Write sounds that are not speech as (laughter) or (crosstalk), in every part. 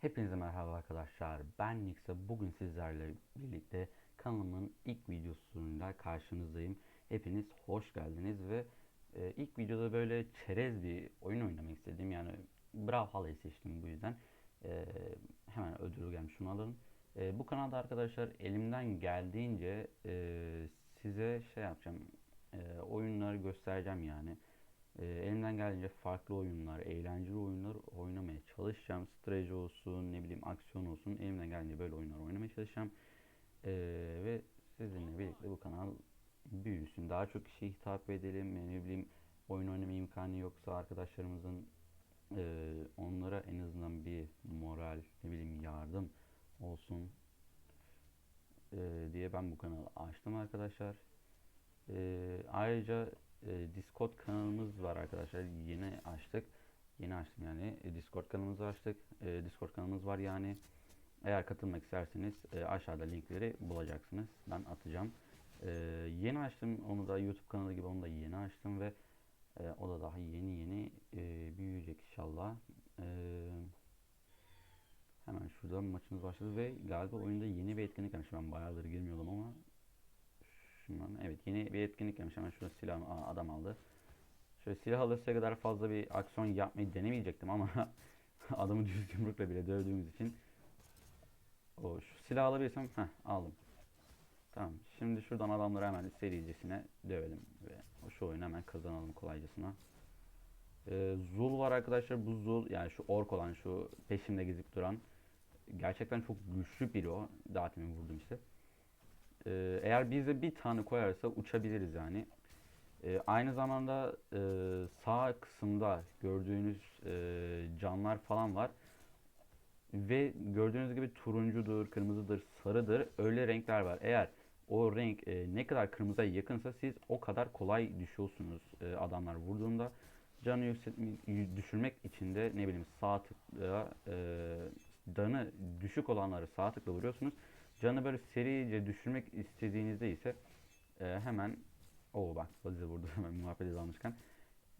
Hepinize merhaba arkadaşlar. Ben Nix'e bugün sizlerle birlikte kanalımın ilk videosuyla karşınızdayım. Hepiniz hoş geldiniz ve e, ilk videoda böyle çerez bir oyun oynamak istedim. Yani Brawlhalla'yı seçtim bu yüzden. E, hemen ödülü gelmiş şunu alalım. E, bu kanalda arkadaşlar elimden geldiğince e, size şey yapacağım. E, oyunları göstereceğim yani. E, elimden geldiğince farklı oyunlar, eğlenceli oyunlar oynamaya çalışacağım. Strateji olsun, ne bileyim aksiyon olsun. Elimden geldiğince böyle oyunlar oynamaya çalışacağım. E, ve sizinle birlikte bu kanal büyüsün. Daha çok kişiye hitap edelim. Ne bileyim oyun oynama imkanı yoksa arkadaşlarımızın e, onlara en azından bir moral, ne bileyim yardım olsun e, diye ben bu kanalı açtım arkadaşlar. E, ayrıca e, Discord kanalımız var arkadaşlar. Yeni açtık. Yeni açtım yani. E, Discord kanalımızı açtık. E, Discord kanalımız var yani. Eğer katılmak isterseniz e, aşağıda linkleri bulacaksınız. Ben atacağım. E, yeni açtım. Onu da YouTube kanalı gibi onu da yeni açtım ve e, o da daha yeni yeni e, büyüyecek inşallah. E, hemen şurada maçımız başladı ve galiba oyunda yeni bir etkinlik var. Ben bayağıdır girmiyordum ama şundan evet yeni bir etkinlik gelmiş. Hemen şurada silah Aa, adam aldı. Şöyle silah alırsa kadar fazla bir aksiyon yapmayı denemeyecektim ama (laughs) adamı düz yumrukla bile dövdüğümüz için o şu silah alabilirsem heh, aldım. Tamam. Şimdi şuradan adamları hemen sericesine dövelim ve şu oyunu hemen kazanalım kolaycasına. Ee, Zul var arkadaşlar. Bu Zul yani şu ork olan şu peşimde gezip duran gerçekten çok güçlü biri o. Daha demin vurdum işte. Ee, eğer bize bir tane koyarsa uçabiliriz yani. Ee, aynı zamanda e, sağ kısımda gördüğünüz e, canlar falan var. Ve gördüğünüz gibi turuncudur, kırmızıdır, sarıdır. Öyle renkler var. Eğer o renk e, ne kadar kırmızıya yakınsa siz o kadar kolay düşüyorsunuz e, adamlar vurduğunda. Canı düşürmek için de ne bileyim sağ tıkla e, canı düşük olanları sağ tıkla vuruyorsunuz. Canı böyle serice düşürmek istediğinizde ise e, hemen o bak bazı vurdu (laughs) hemen muhabbet almışken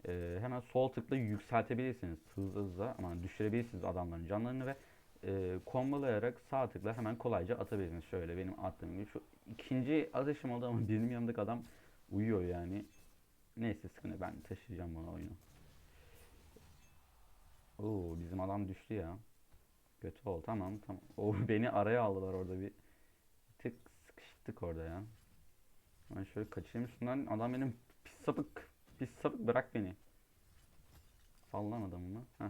e, hemen sol tıkla yükseltebilirsiniz hızlı hızlı ama düşürebilirsiniz adamların canlarını ve e, kombolayarak sağ tıkla hemen kolayca atabilirsiniz. Şöyle benim attığım gibi şu ikinci atışım oldu ama (laughs) benim yanımdaki adam uyuyor yani. Neyse sıkıntı ben taşıyacağım bunu oyunu. Oo bizim adam düştü ya. Kötü oldu tamam tamam. O (laughs) beni araya aldılar orada bir sıkıştık orada ya. Ben şöyle kaçayım şundan adam benim pis sapık pis sapık bırak beni. Sallan adamını. Heh.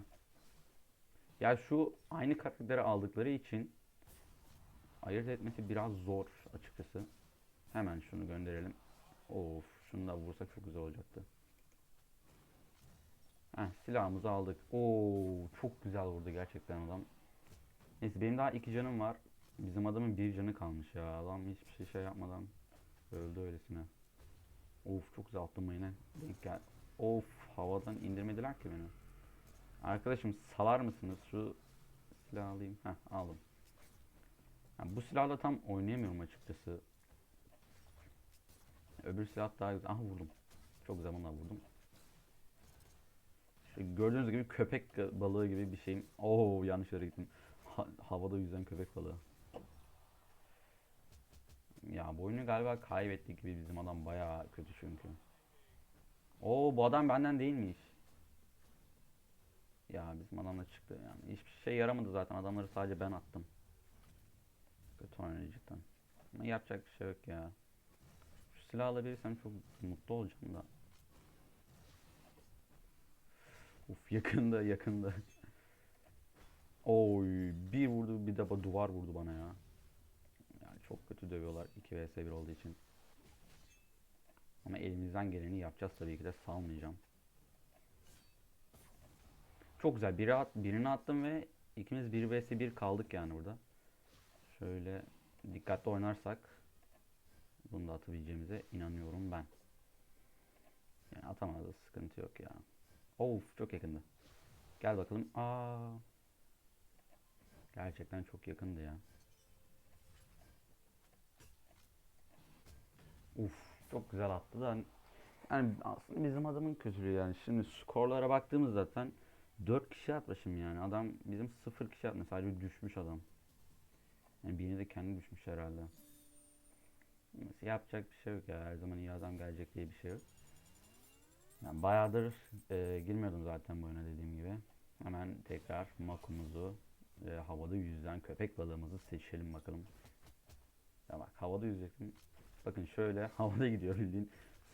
Ya şu aynı karakteri aldıkları için ayırt etmesi biraz zor açıkçası. Hemen şunu gönderelim. Of şunu da vursak çok güzel olacaktı. Heh, silahımızı aldık. Oo çok güzel vurdu gerçekten adam. Neyse benim daha iki canım var. Bizim adamın bir canı kalmış ya. Adam hiçbir şey şey yapmadan öldü öylesine. Of çok güzel attım yine. Of havadan indirmediler ki beni. Arkadaşım salar mısınız? Şu silahı alayım. Heh aldım. Yani bu silahla tam oynayamıyorum açıkçası. Öbür silah daha güzel. Aha vurdum. Çok onunla vurdum. İşte gördüğünüz gibi köpek balığı gibi bir şeyim. Oo yanlış yere gittim. Ha- havada yüzen köpek balığı. Ya bu oyunu galiba kaybettik gibi bizim adam bayağı kötü çünkü. Oo bu adam benden değilmiş. Ya bizim adamla çıktı yani. Hiçbir şey yaramadı zaten. Adamları sadece ben attım. Kötü oynadı cidden. Ama yapacak bir şey yok ya. Şu silah alabilirsem çok mutlu olacağım da. Uf yakında yakında. Oy bir vurdu bir de duvar vurdu bana ya. Çok kötü dövüyorlar 2 vs 1 olduğu için. Ama elimizden geleni yapacağız tabii ki de salmayacağım. Çok güzel. Biri at, birini attım ve ikimiz 1 vs 1 kaldık yani burada. Şöyle dikkatli oynarsak bunu da atabileceğimize inanıyorum ben. Yani atamadı sıkıntı yok ya. Of çok yakındı. Gel bakalım. Aa. Gerçekten çok yakındı ya. Uf çok güzel attı da yani aslında bizim adamın kötülüğü yani. Şimdi skorlara baktığımız zaten 4 kişi atmışım yani. Adam bizim 0 kişi atmış. Sadece düşmüş adam. Yani birini de kendi düşmüş herhalde. Neyse, yapacak bir şey yok ya. Her zaman iyi adam gelecek diye bir şey yok. Yani bayağıdır e, girmiyordum zaten bu oyuna dediğim gibi. Hemen tekrar makumuzu e, havada yüzen köpek balığımızı seçelim bakalım. Ya bak havada yüzecektim. Bakın şöyle (laughs) havada gidiyor bildiğin.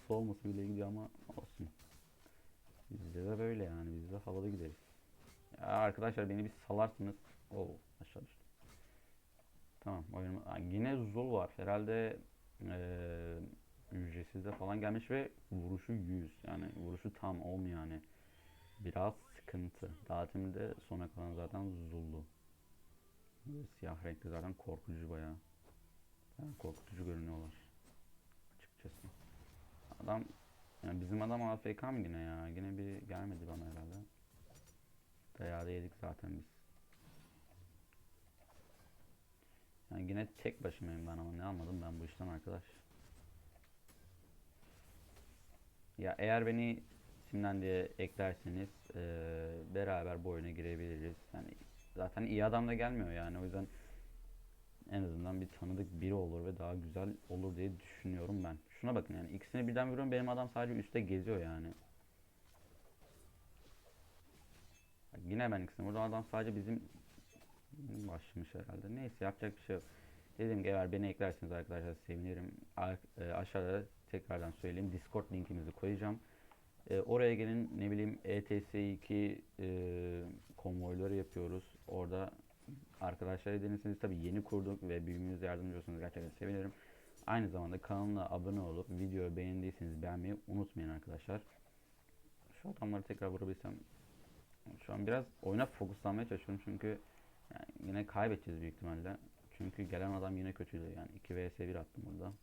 Su olması bile gidiyor ama olsun. Bizde de böyle yani biz de havada gideriz. Ya arkadaşlar beni bir salarsınız. Oo aşağı düştüm. Tamam oyun yine Zul var. Herhalde eee ücretsizde falan gelmiş ve vuruşu 100. Yani vuruşu tam olmuyor yani. Biraz sıkıntı. Dağıtımda sona kalan zaten. Böyle siyah renkli zaten korkutucu bayağı. Yani korkutucu görünüyorlar. Açıkçası. Adam yani bizim adam AFK mı yine ya? Yine bir gelmedi bana herhalde. Dayağı da yedik zaten biz. Yani yine tek başımayım ben ama ne anladım ben bu işten arkadaş. Ya eğer beni Simden diye eklerseniz eee, beraber bu oyuna girebiliriz. Yani zaten iyi adam da gelmiyor yani o yüzden en azından bir tanıdık biri olur ve daha güzel olur diye düşünüyorum ben. Şuna bakın yani ikisini birden vuruyorum benim adam sadece üstte geziyor yani. Bak yine ben ikisini vurdum adam sadece bizim başlamış herhalde. Neyse yapacak bir şey yok. Dediğim gibi eğer beni eklerseniz arkadaşlar sevinirim. Ar- e, aşağıda tekrardan söyleyeyim Discord linkimizi koyacağım. E, oraya gelin ne bileyim E ETS2 e, konvoyları yapıyoruz. Orada arkadaşlar edinirseniz tabii yeni kurduk ve büyümemize yardımcı olursanız gerçekten sevinirim. Aynı zamanda kanalına abone olup videoyu beğendiyseniz beğenmeyi unutmayın arkadaşlar. Şu adamları tekrar vurabilsem. Şu an biraz oyuna fokuslanmaya çalışıyorum çünkü yani yine kaybedeceğiz büyük ihtimalle. Çünkü gelen adam yine kötüydü yani 2 vs 1 attım burada.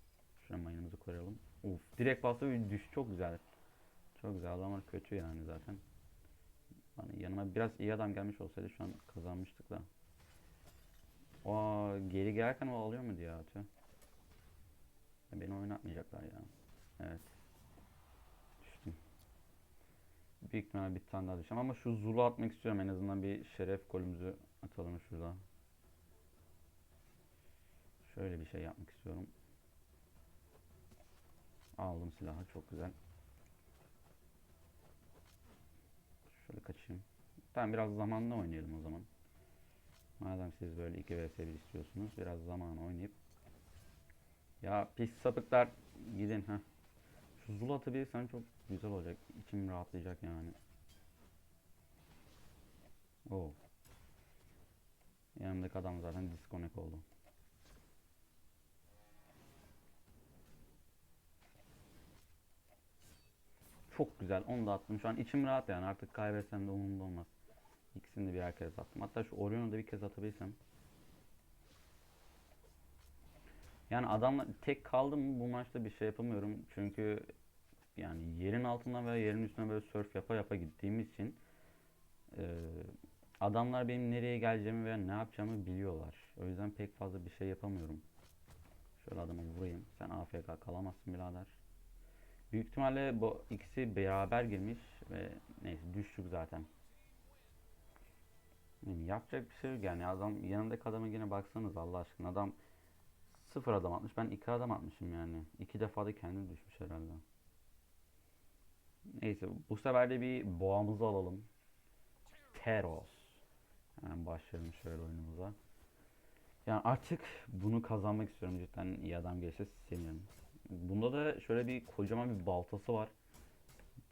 Şuraya mayınımızı koyalım. Uf direkt bastı düş çok güzel. Çok güzel adamlar kötü yani zaten. Hani yanıma biraz iyi adam gelmiş olsaydı şu an kazanmıştık da. O geri gelirken o alıyor mu diye atıyor. Beni oynatmayacaklar ya. Evet. Düştüm. Büyük ihtimalle bir tane daha düşeceğim ama şu Zulu atmak istiyorum en azından bir şeref golümüzü atalım şurada. Şöyle bir şey yapmak istiyorum. Aldım silahı çok güzel. Şöyle kaçayım. Tamam biraz zamanla oynayalım o zaman. Madem siz böyle 2 vs 1 istiyorsunuz biraz zaman oynayıp ya pis sapıklar gidin ha. Şu zul atabilirsen çok güzel olacak. İçim rahatlayacak yani. Oo. Yanımdaki adam zaten disconnect oldu. Çok güzel. Onu da attım. Şu an içim rahat yani. Artık kaybetsem de umurumda olmaz. İkisini de birer kez attım. Hatta şu Orion'u da bir kez atabilsem. Yani adamla tek kaldım bu maçta bir şey yapamıyorum. Çünkü yani yerin altından veya yerin üstüne böyle surf yapa yapa gittiğimiz için eee, adamlar benim nereye geleceğimi veya ne yapacağımı biliyorlar. O yüzden pek fazla bir şey yapamıyorum. Şöyle adamı vurayım. Sen AFK kalamazsın birader. Büyük ihtimalle bu ikisi beraber girmiş ve neyse düştük zaten. Yani yapacak bir şey yok yani adam yanımdaki adama yine baksanız Allah aşkına adam sıfır adam atmış ben iki adam atmışım yani iki defa da kendi düşmüş herhalde. Neyse bu sefer de bir boğamızı alalım. Teros. Hemen başlayalım şöyle oyunumuza. Yani artık bunu kazanmak istiyorum cidden iyi adam gelirse sevinirim. Bunda da şöyle bir kocaman bir baltası var.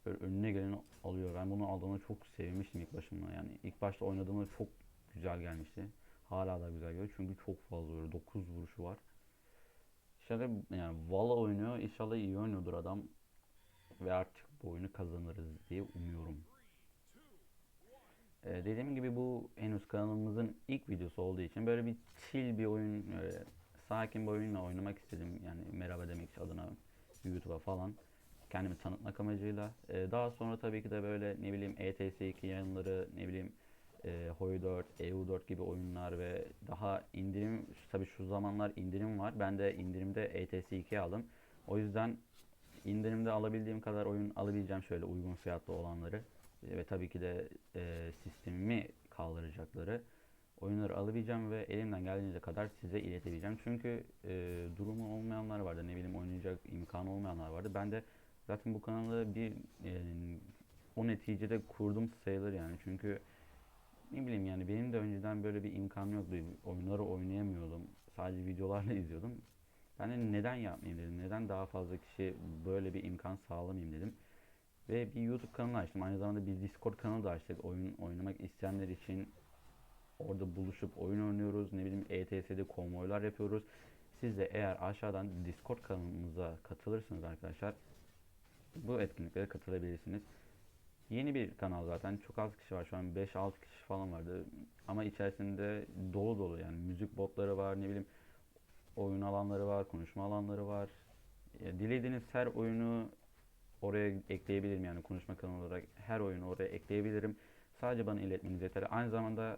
Böyle önüne geleni alıyor. Ben bunu aldığımda çok sevmiştim ilk başında. Yani ilk başta oynadığımda çok güzel gelmişti. Hala da güzel geliyor çünkü çok fazla vuruyor. 9 vuruşu var. İnşallah yani Vala oynuyor. İnşallah iyi oynuyordur adam. Ve artık bu oyunu kazanırız diye umuyorum. Ee, dediğim gibi bu henüz kanalımızın ilk videosu olduğu için böyle bir chill bir oyun, böyle sakin bir oyunla oynamak istedim. Yani merhaba demek adına YouTube'a falan kendimi tanıtmak amacıyla. Ee, daha sonra tabii ki de böyle ne bileyim E ETS2 yayınları, ne bileyim e, 4, EU4 gibi oyunlar ve daha indirim, tabii şu zamanlar indirim var. Ben de indirimde E ETS2 aldım. O yüzden indirimde alabildiğim kadar oyun alabileceğim şöyle uygun fiyatlı olanları. ve tabii ki de e, sistemimi kaldıracakları oyunları alabileceğim ve elimden geldiğince kadar size iletebileceğim. Çünkü e, durumu olmayanlar vardı, ne bileyim oynayacak imkanı olmayanlar vardı. Ben de zaten bu kanalı bir e, o neticede kurdum sayılır yani. Çünkü ne bileyim yani benim de önceden böyle bir imkanım yoktu. Oyunları oynayamıyordum. Sadece videolarla (laughs) izliyordum. Ben de neden yapmayayım dedim. Neden daha fazla kişi böyle bir imkan sağlamayayım dedim. Ve bir YouTube kanalı açtım. Aynı zamanda bir Discord kanalı da açtık. Oyun oynamak isteyenler için orada buluşup oyun oynuyoruz. Ne bileyim ETS'de konvoylar yapıyoruz. Siz de eğer aşağıdan Discord kanalımıza katılırsanız arkadaşlar bu etkinliklere katılabilirsiniz. Yeni bir kanal zaten. Çok az kişi var şu an. 5-6 kişi falan vardı. Ama içerisinde dolu dolu yani müzik botları var, ne bileyim oyun alanları var, konuşma alanları var. Ya, dilediğiniz her oyunu oraya ekleyebilirim yani konuşma kanalı olarak her oyunu oraya ekleyebilirim. Sadece bana iletmeniz yeter. Aynı zamanda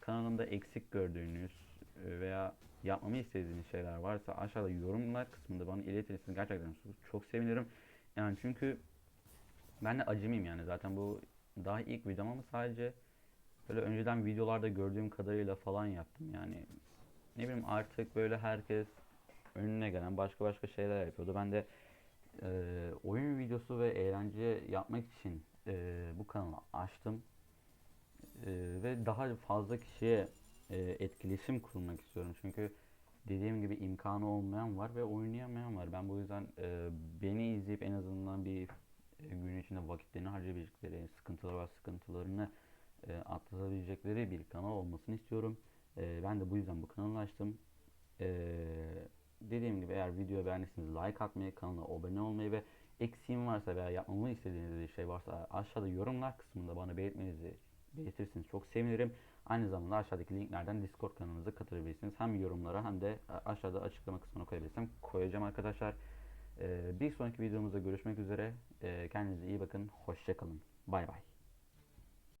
kanalımda eksik gördüğünüz e, veya yapmamı istediğiniz şeyler varsa aşağıda yorumlar kısmında bana iletirseniz gerçekten çok sevinirim. Yani çünkü ben de acemiyim yani zaten bu daha ilk videom ama sadece böyle önceden videolarda gördüğüm kadarıyla falan yaptım yani. Ne bileyim artık böyle herkes önüne gelen başka başka şeyler yapıyordu. Ben de e, oyun videosu ve eğlence yapmak için e, bu kanalı açtım. E, ve daha fazla kişiye e, etkileşim kurmak istiyorum. Çünkü dediğim gibi imkanı olmayan var ve oynayamayan var. Ben bu yüzden e, beni izleyip en azından bir gün içinde vakitlerini harcayabilecekleri, sıkıntılar var sıkıntılarını e, atlatabilecekleri bir kanal olmasını istiyorum. E, ben de bu yüzden bu kanalı açtım. E, dediğim gibi eğer video beğendiyseniz like atmayı, kanala abone olmayı ve eksiğim varsa veya yapmamı istediğiniz bir şey varsa aşağıda yorumlar kısmında bana belirtmenizi belirtirseniz çok sevinirim. Aynı zamanda aşağıdaki linklerden Discord kanalımıza katılabilirsiniz. Hem yorumlara hem de aşağıda açıklama kısmına koyabilirsem koyacağım arkadaşlar. Ee, bir sonraki videomuzda görüşmek üzere. Ee, kendinize iyi bakın. Hoşçakalın. Bay bay.